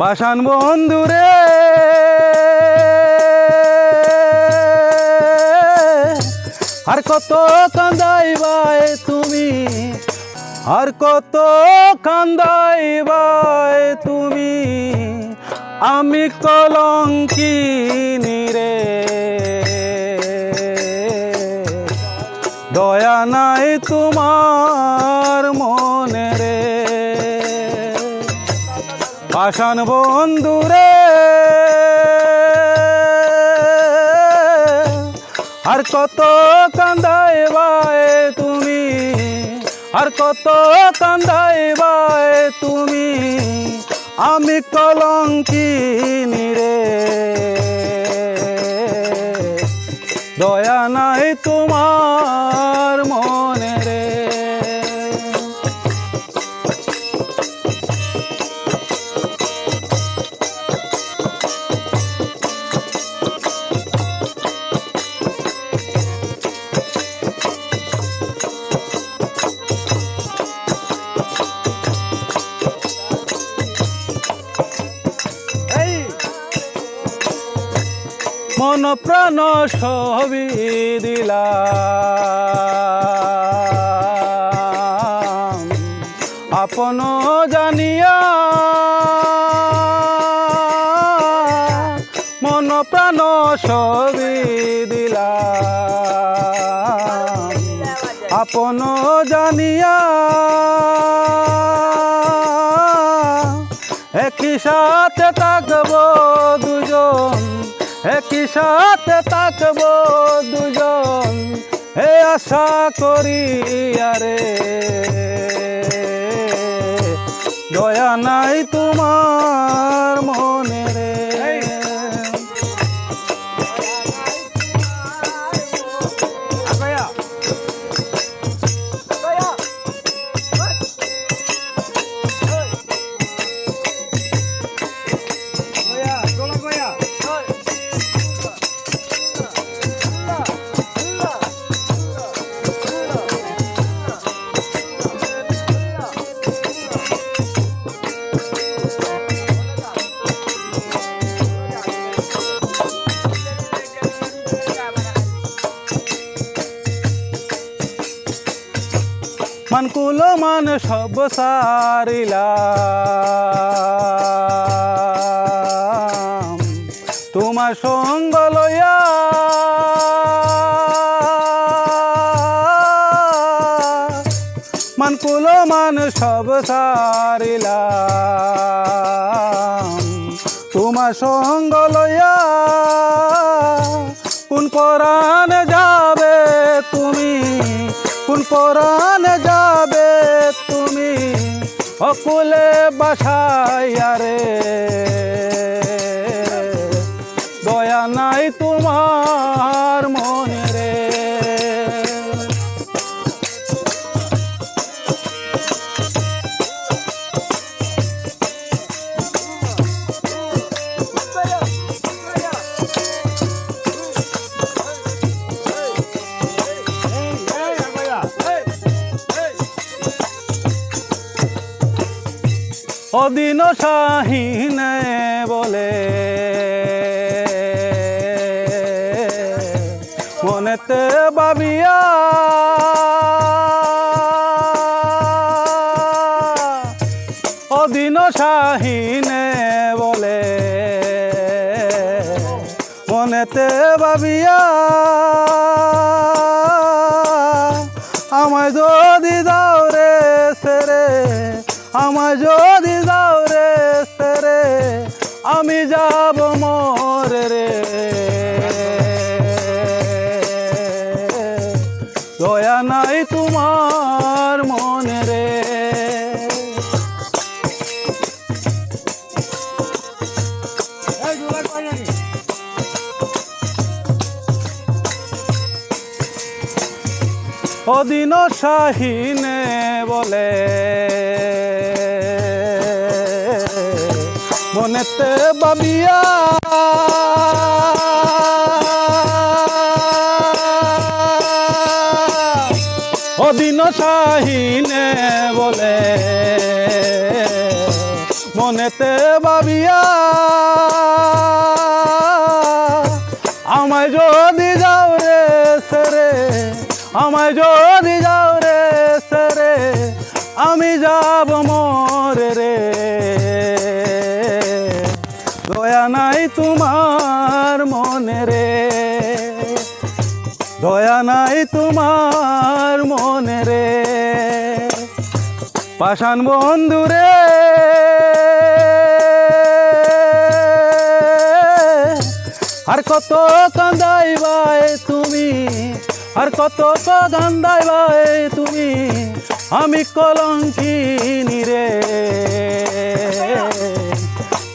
পাষাণ বন্ধুরে আর কত কান্দাইবাই তুমি, আর কত কান্দাইবাই তুমি, আমি কলঙ্কিনী রে। দয়া নাই তোমার মনে। পাষাণ বন্ধুরে। আর কত কান্দাইবাই তুমি, আর কত কান্দাইবাই তুমি, আমি কলঙ্কিনী রে। দয়া নাই তোমার মন প্রাণ সবই দিলাম আপন জানিয়া মন প্রাণ সবই দিলাম আপন জানিয়া একই সাথে দুজন সাথে থাকব দুজন হে আশা করি আরে। দয়া নাই তোমার মান কুলো মান সব সারিলাম তোমার সঙ্গ লইয়া মান কুলো মান সব সারিলাম তোমার সঙ্গ লইয়া কোন পরাণ যাবে? কোন পরাণে যাবে তুমি? অকুলে বাসাইয়া রে দয়া নাই তোমার মনে। অদিন শাহিনে বলে। মনেতে বাবিয়া অদিন শাহিনে বলে। মনেতে বাবিয়া আমায় যদি দাও রে সেরে, আমায় যাব মোর রে। দয়া নাই তোমার মনে রে। অদিন শাহিনে বলে মনেতে বাবিয়া অদিন শাহিনে বলে মনে মনেতে ভাবিয়া আমায় যদি যাও রে সেরে, আমায় যদি যাও রে সেরে, আমি যাব মরে রে। নাই তোমার মনে রে। দয়া নাই তোমার মনে রে। পাষাণ বন্ধু রে। আর কত কান্দাই ভাই তুমি, আর কত কান্দাই ভাই তুমি, আমি কলঙ্কিনী রে।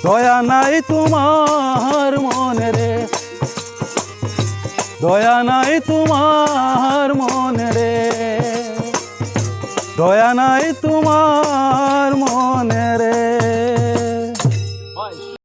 দয়া নাই তোমার মনে রে। দয়া নাই তোমার মনে রে। দয়া নাই তোমার মনে রে।